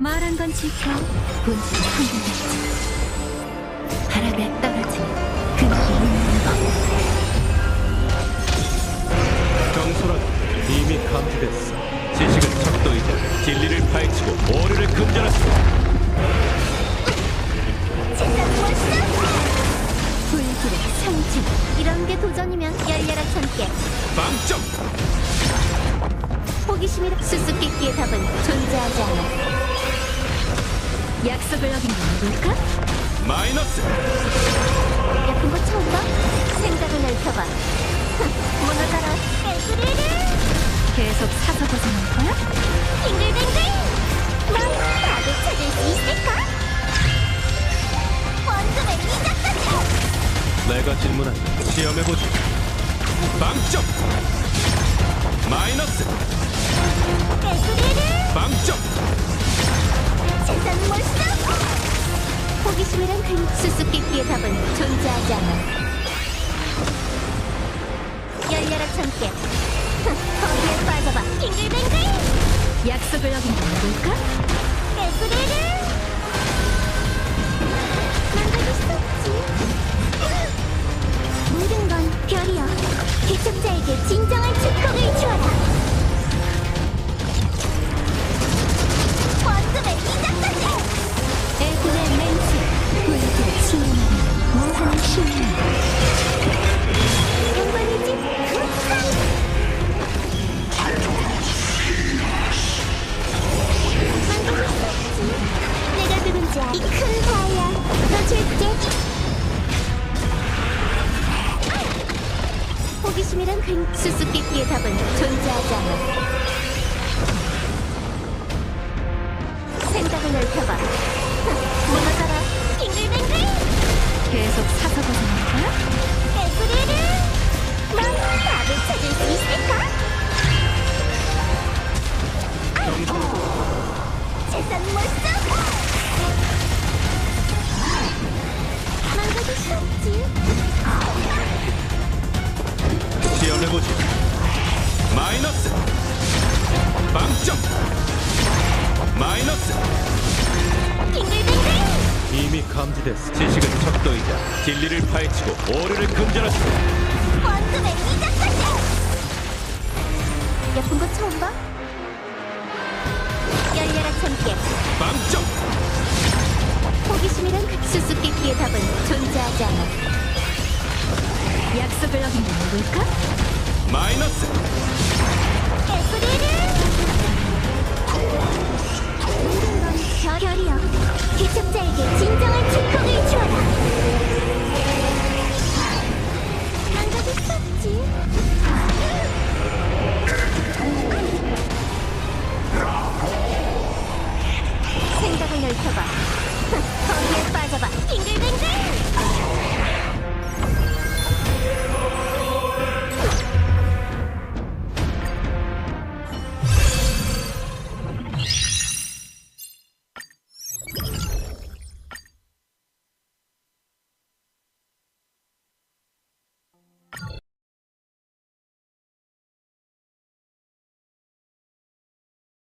필요한 건 지켜. 본질을 흔들겠지 바람에 떨어지는 그날이 있는 법 경솔하다 이미 감지됐어. 지식은 척도이자 진리를 파헤치고 오류를 불길의 상징. 이런 게 도전이면 열려라 천개 빵점 호기심이라 수수께끼의 답은 존재하지 않아 약속을 어긴 건 누굴까? 마이너스. 예쁜 거 처음 봐? 생각을 넓혀봐. 무너져라 에브리를. 계속 사서 고생할 거야? 빙글빙글! 넌 답을 찾을 수 있을까? 원금의 미적까지 내가 질문한다 시험해보지. 빵점! 마이너스. 에브리를. 빵점 호기심이란 그 수수께끼의 답은 존재하지 않아. 열려라 천개 거기에 빠져봐. 빙글빙글! 약속을 어긴 건 누굴까? 호기심이란 그 수수께끼의 답은 존재하지 않아. 생각을 넓혀봐. 무너져라. 빙글빙글 계속 사서 고생할 거 해보지. 마이너스. 빵점. 마이너스. 빙글빙글 이미 감지됐어. 지식은 척도이자 진리를 파헤치고 오류를 금전하시고. 원금의 미적까지 예쁜 거 처음 봐? 열려라 참깨. 빵점. 호기심이란 그 수수께끼의 답은 존재하지 않아. 약속을 어긴 건 누굴까? 마이너스 에브리를